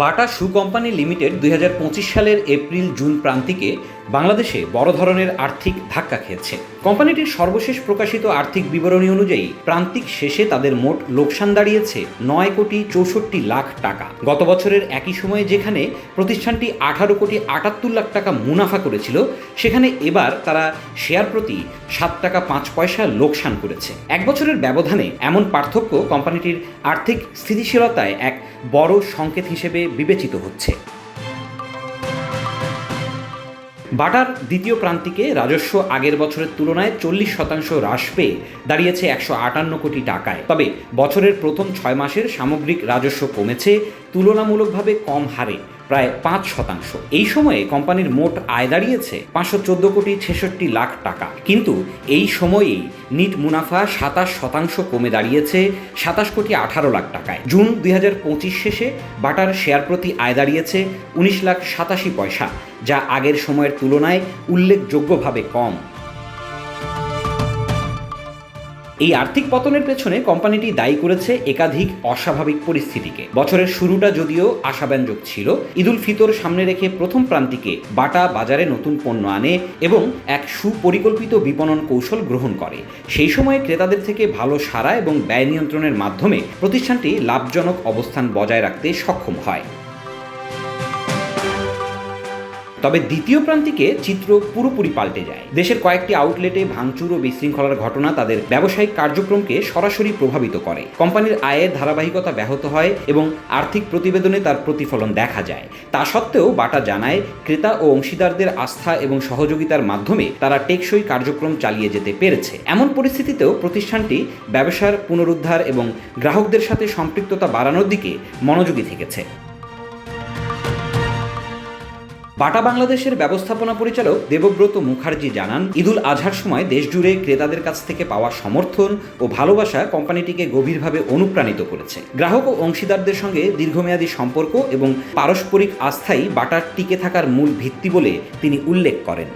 বাটা শু company limited দুই হাজার পঁচিশ সালের এপ্রিল জুন প্রান্তিকে বাংলাদেশে বড় ধরনের আর্থিক ধাক্কা খেয়েছে। কোম্পানিটির সর্বশেষ প্রকাশিত আর্থিক বিবরণী অনুযায়ী প্রান্তিক শেষে তাদের মোট লোকসান দাঁড়িয়েছে নয় কোটি চৌষট্টি লাখ টাকা। গত বছরের একই সময়ে যেখানে প্রতিষ্ঠানটি আঠারো কোটি আটাত্তর লাখ টাকা মুনাফা করেছিল, সেখানে এবার তারা শেয়ার প্রতি সাত টাকা পাঁচ পয়সা লোকসান করেছে। এক বছরের ব্যবধানে এমন পার্থক্য কোম্পানিটির আর্থিক স্থিতিশীলতায় এক বড় সংকেত হিসেবে বিবেচিত হচ্ছে। বাটার দ্বিতীয় প্রান্তিকে রাজস্ব আগের বছরের তুলনায় চল্লিশ শতাংশ হ্রাস পেয়ে দাঁড়িয়েছে একশো আটান্ন কোটি টাকায়। তবে বছরের প্রথম ছয় মাসের সামগ্রিক রাজস্ব কমেছে, তুলনামূলকভাবে কম হারে। প্রায় পাঁচ শতাংশ। এই সময়ে কোম্পানির মোট আয় দাঁড়িয়েছে পাঁচশো চোদ্দ কোটি ছেষট্টি লাখ টাকা। কিন্তু এই সময়েই নিট মুনাফা সাতাশ শতাংশ কমে দাঁড়িয়েছে সাতাশ কোটি আঠারো লাখ টাকায়। জুন দুই হাজার পঁচিশ শেষে বাটার শেয়ার প্রতি আয় দাঁড়িয়েছে উনিশ লাখ সাতাশি পয়সা, যা আগের সময়ের তুলনায় উল্লেখযোগ্যভাবে কম। এই আর্থিক পতনের পেছনে কোম্পানিটি দায়ী করেছে একাধিক অস্বাভাবিক পরিস্থিতিকে। বছরের শুরুটা যদিও আশাব্যঞ্জক ছিল, ঈদুল ফিতর সামনে রেখে প্রথম প্রান্তিকে বাটা বাজারে নতুন পণ্য আনে এবং এক সুপরিকল্পিত বিপণন কৌশল গ্রহণ করে। সেই সময়ে ক্রেতাদের থেকে ভালো সারা এবং ব্যয় নিয়ন্ত্রণের মাধ্যমে প্রতিষ্ঠানটি লাভজনক অবস্থান বজায় রাখতে সক্ষম হয়। তবে দ্বিতীয় প্রান্তিকে চিত্র পুরোপুরি পাল্টে যায়। দেশের কয়েকটি আউটলেটে ভাঙচুর ও বিশৃঙ্খলার ঘটনা তাদের ব্যবসায়িক কার্যক্রমকে সরাসরি প্রভাবিত করে। কোম্পানির আয়ের ধারাবাহিকতা ব্যাহত হয় এবং আর্থিক প্রতিবেদনে তার প্রতিফলন দেখা যায়। তা সত্ত্বেও বাটা জানায়, ক্রেতা ও অংশীদারদের আস্থা এবং সহযোগিতার মাধ্যমে তারা টেকসই কার্যক্রম চালিয়ে যেতে পেরেছে। এমন পরিস্থিতিতেও প্রতিষ্ঠানটি ব্যবসার পুনরুদ্ধার এবং গ্রাহকদের সাথে সম্পৃক্ততা বাড়ানোর দিকে মনোযোগী থেকেছে। বাটা বাংলাদেশের ব্যবস্থাপনা পরিচালক দেবব্রত মুখার্জি জানান, ঈদুল আজহার সময় দেশজুড়ে ক্রেতাদের কাছ থেকে পাওয়া সমর্থন ও ভালোবাসা কোম্পানিটিকে গভীরভাবে অনুপ্রাণিত করেছে। গ্রাহক ও অংশীদারদের সঙ্গে দীর্ঘমেয়াদী সম্পর্ক এবং পারস্পরিক আস্থাই বাটার টিকে থাকার মূল ভিত্তি বলে তিনি উল্লেখ করেন।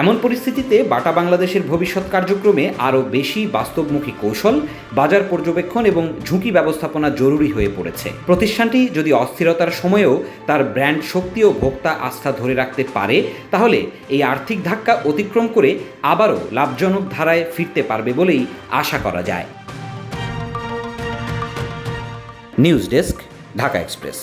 এমন পরিস্থিতিতে বাটা বাংলাদেশের ভবিষ্যৎ কার্যক্রমে আরও বেশি বাস্তবমুখী কৌশল, বাজার পর্যবেক্ষণ এবং ঝুঁকি ব্যবস্থাপনা জরুরি হয়ে পড়েছে। প্রতিষ্ঠানটি যদি অস্থিরতার সময়েও তার ব্র্যান্ড শক্তি ও ভোক্তা আস্থা ধরে রাখতে পারে, তাহলে এই আর্থিক ধাক্কা অতিক্রম করে আবারও লাভজনক ধারায় ফিরতে পারবে বলেই আশা করা যায়। News desk, Dhaka Express.